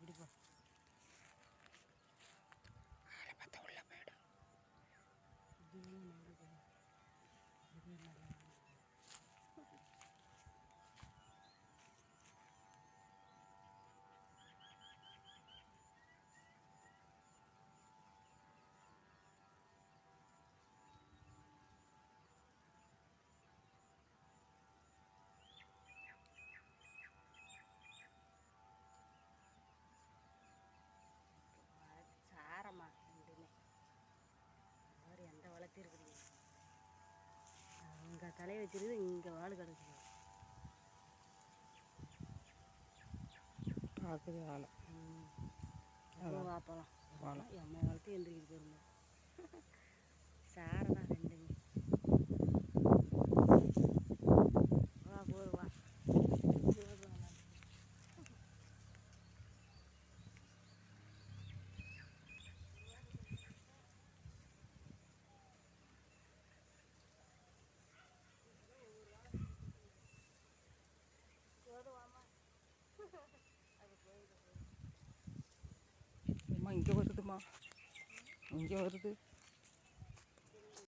பிடிப்போம். பார்த்தா உள்ள போயிடும். அங்கே தலையை வச்சிருக்கு இங்கே வாள் கிடக்குது பார்க்குது அப்புறம் வாப்பலாம் வாழை. எம்மை வளர்த்து எந்திரிக்கிட்டு போயிருந்தோம் அம்மா இங்கே வருதுமா இங்கே வருது